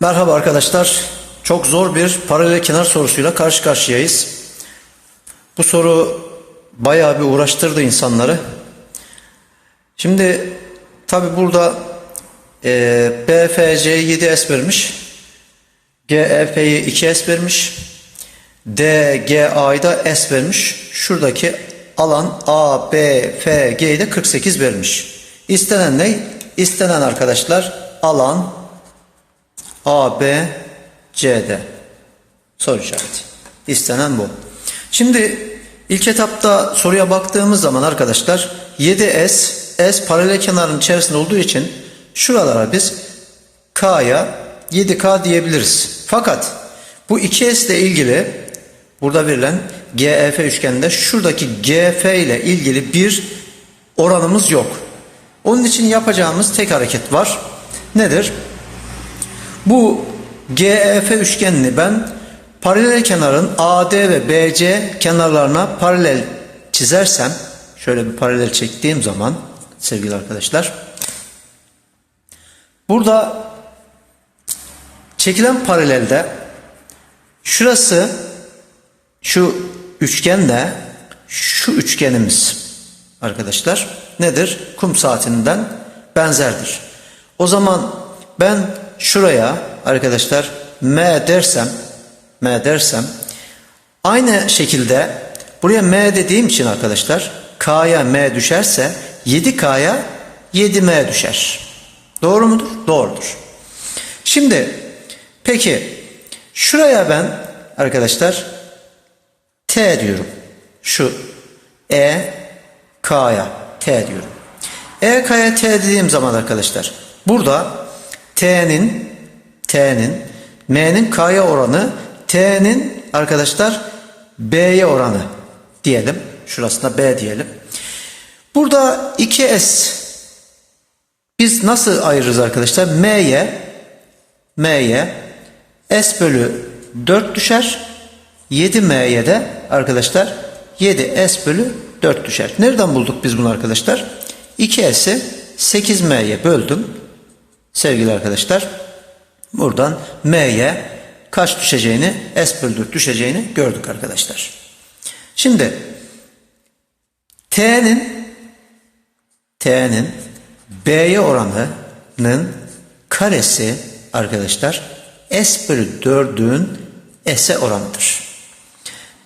Merhaba arkadaşlar. Çok zor bir paralel kenar sorusuyla karşı karşıyayız. Bu soru bayağı bir uğraştırdı insanları. Şimdi tabi burada e, BFC'yi 7S vermiş. GEF'yi 2S vermiş. DGA'yı da S vermiş. Şuradaki alan A, B, F, G'yi de 48 vermiş. İstenen ne? İstenen arkadaşlar alan A, B, C'de. Soru işareti. İstenen bu. Şimdi ilk etapta soruya baktığımız zaman arkadaşlar 7S, S paralel kenarın içerisinde olduğu için şuralara biz K'ya 7K diyebiliriz. Fakat bu 2S ile ilgili burada verilen GEF üçgeninde şuradaki GF ile ilgili bir oranımız yok. Onun için yapacağımız tek hareket var. Nedir? Bu GEF üçgenini ben paralel kenarın AD ve BC kenarlarına paralel çizersem şöyle bir paralel çektiğim zaman sevgili arkadaşlar burada çekilen paralelde şurası şu üçgenle şu üçgenimiz arkadaşlar nedir? Kum saatinden benzerdir. O zaman ben şuraya arkadaşlar M dersem M dersem aynı şekilde buraya M dediğim için arkadaşlar K'ya M düşerse 7K'ya 7M düşer. Doğru mudur? Doğrudur. Şimdi peki şuraya ben arkadaşlar T diyorum. Şu E K'ya T diyorum. E K'ya T dediğim zaman arkadaşlar burada T'nin T'nin M'nin K'ya oranı T'nin arkadaşlar B'ye oranı diyelim. Şurasına B diyelim. Burada 2S biz nasıl ayırırız arkadaşlar? M'ye M'ye S bölü 4 düşer. 7M'ye de arkadaşlar 7S bölü 4 düşer. Nereden bulduk biz bunu arkadaşlar? 2S'i 8M'ye böldüm. Sevgili arkadaşlar buradan M'ye kaç düşeceğini S bölü 4 düşeceğini gördük arkadaşlar. Şimdi T'nin T'nin B'ye oranının karesi arkadaşlar S bölü 4'ün S'e oranıdır.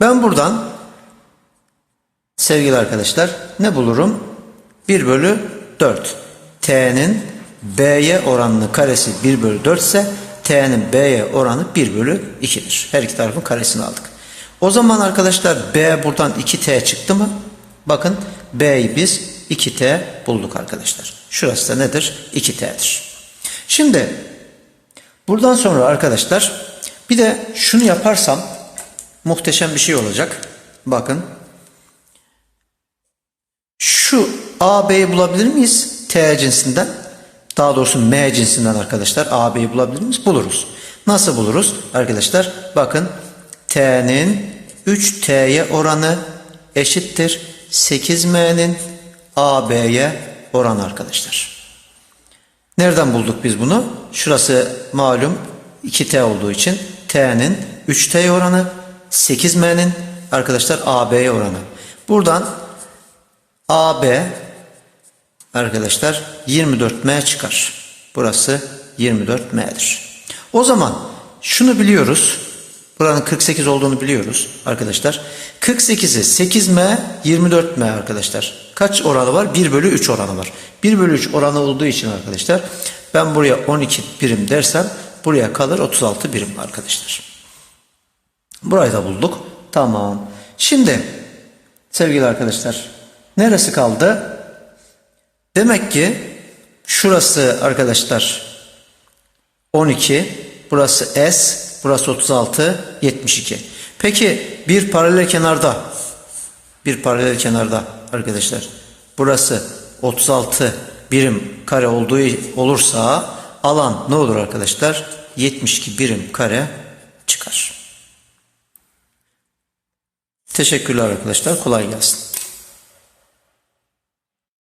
Ben buradan sevgili arkadaşlar ne bulurum? 1 bölü 4. T'nin B'ye oranının karesi 1 bölü 4 ise T'nin B'ye oranı 1 bölü 2'dir. Her iki tarafın karesini aldık. O zaman arkadaşlar B buradan 2T çıktı mı? Bakın B'yi biz 2T bulduk arkadaşlar. Şurası da nedir? 2T'dir. Şimdi buradan sonra arkadaşlar bir de şunu yaparsam muhteşem bir şey olacak. Bakın. Şu AB'yi bulabilir miyiz? T cinsinden. Daha doğrusu M cinsinden arkadaşlar. AB'yi bulabilir miyiz? Buluruz. Nasıl buluruz? Arkadaşlar bakın T'nin 3T'ye oranı eşittir 8M'nin AB'ye oranı arkadaşlar. Nereden bulduk biz bunu? Şurası malum 2T olduğu için T'nin 3T oranı 8M'nin arkadaşlar AB'ye oranı. Buradan AB arkadaşlar 24M çıkar. Burası 24M'dir. O zaman şunu biliyoruz. Buranın 48 olduğunu biliyoruz arkadaşlar. 48'i 8M 24M arkadaşlar. Kaç oranı var? 1 bölü 3 oranı var. 1 bölü 3 oranı olduğu için arkadaşlar ben buraya 12 birim dersem buraya kalır 36 birim arkadaşlar. Burayı da bulduk. Tamam. Şimdi sevgili arkadaşlar neresi kaldı? Demek ki şurası arkadaşlar 12, burası S, burası 36, 72. Peki bir paralel kenarda bir paralel kenarda arkadaşlar burası 36 birim kare olduğu olursa alan ne olur arkadaşlar? 72 birim kare çıkar. Teşekkürler arkadaşlar. Kolay gelsin.